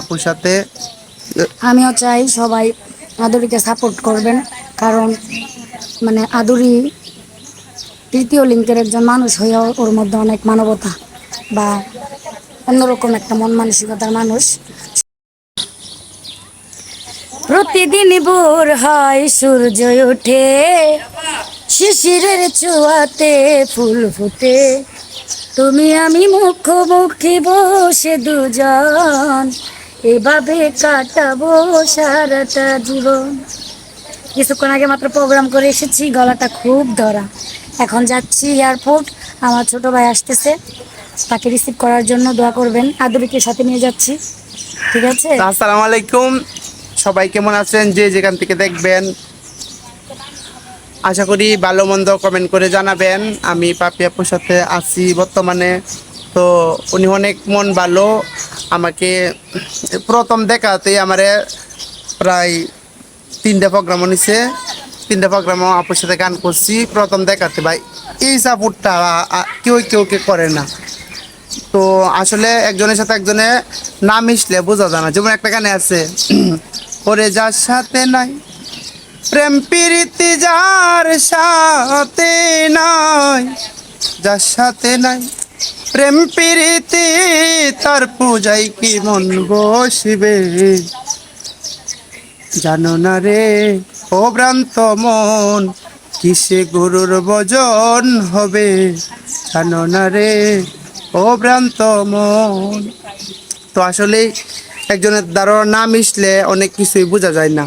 আপুর সাথে, আমিও চাই সবাই আদুরিকে সাপোর্ট করবেন, কারণ মানে আদুরি তৃতীয় লিঙ্কের একজন মানুষ হয়েও ওর মধ্যে অনেক মানবতা বা অন্যরকম একটা মন মানসিকতার মানুষ। প্রতিদিন ভোর হয় সূর্য ওঠে, শিশিরের ছোঁয়াতে ফুল ফুটে। তুমি আমি মুখোমুখি বসে দুজন, এভাবে কাটাবো সারাটা জীবন। কিছুক্ষণ আগে মাত্র প্রোগ্রাম করে এসেছি, গলাটা খুব ধরা। এখন যাচ্ছি এয়ারপোর্ট আমার ছোট ভাই আসতেছে। তাকে রিসিভ করার জন্য দোয়া করবেন। আদুরিকে সাথে নিয়ে যাচ্ছি। ঠিক আছে? আসসালামু আলাইকুম। সবাই কেমন আছেন? যে যেখান থেকে দেখবেন আশা করি ভালো মন্দ কমেন্ট করে জানাবেন। আমি পাপি আপুর সাথে আছি বর্তমানে। তো উনি অনেক মন ভালো। আমাকে প্রথম দেখাতেই আমারে প্রায় তিনটে প্রোগ্রাম নিছে। তিনটে প্রোগ্রামও আপুর সাথে গান করছি। প্রথম দেখাতে ভাই, এই সাপোর্টটা কেউ কেউ কে করে না। তো আসলে একজনের সাথে একজনে না মিশলে বোঝা যায় না। যেমন একটা গানে আছে, ওরে যার সাথে নাই প্রেম প্রীতি যার সাথে নাই, যার সাথে নাই। প্রেম প্রীতি, তার পূজাই কি মন বসিবে? জানো না রে, ও ভ্রান্ত মন, কিসে গুরুর বজন হবে? জানো না রে, ও ভ্রান্ত মন। তো আসলে একজনের দ্বারা না মিশলে অনেক কিছুই বোঝা যায় না।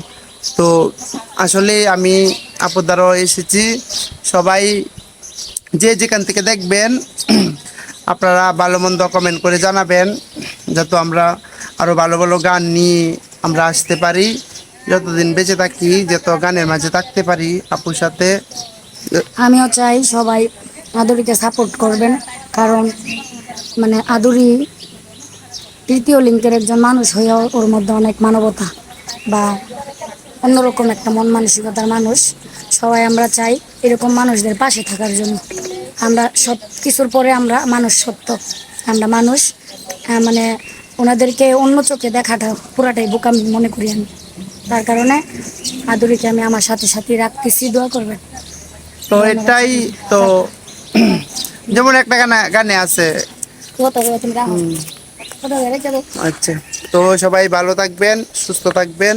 তো আসলে আমি আপুর দ্বারা এসেছি। সবাই যে যেখান থেকে দেখবেন, আপনারা ভালো মন্দ কমেন্ট করে জানাবেন, যাতে আমরা আরও ভালো ভালো গান নিয়ে আমরা আসতে পারি, যতদিন বেঁচে থাকি, যত গানের মাঝে থাকতে পারি আপুর সাথে। আমিও চাই সবাই আদুরিকে সাপোর্ট করবেন, কারণ মানে আদুরি তৃতীয় লিঙ্কের একজন মানুষ হয়েও ওর মধ্যে অনেক মানবতা বা অন্যরকম একটা মন মানসিকতার মানুষ। সবাই আমরা চাই এরকম মানুষদের পাশে থাকার জন্য। আমরা সব কিছুর পরে আমরা মানুষ সত্য। আমরা মানুষ মানে ওনাদেরকে অন্য চোখে দেখাটা পুরাটাই বোকামি মনে করি আমি। তার কারণে আদুরিকে আমি আমার সাথে সাথে রাখতেছি দোয়া করবেন। তো এটাই তো যেমন একটা গানে গানে আছে। আচ্ছা। তো সবাই ভালো থাকবেন সুস্থ থাকবেন।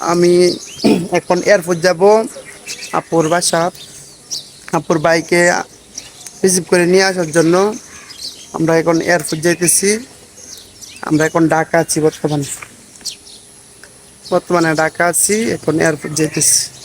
আমি এখন এয়ারপোর্ট যাব, আপুর বাসা, আপুর বাইকে রিসিভ করে নিয়ে আসার জন্য আমরা এখন এয়ারপোর্ট যাইতেছি। আমরা এখন ঢাকা আছি বর্তমানে। বর্তমানে ঢাকা আছি, এখন এয়ারপোর্ট যাইতেছি।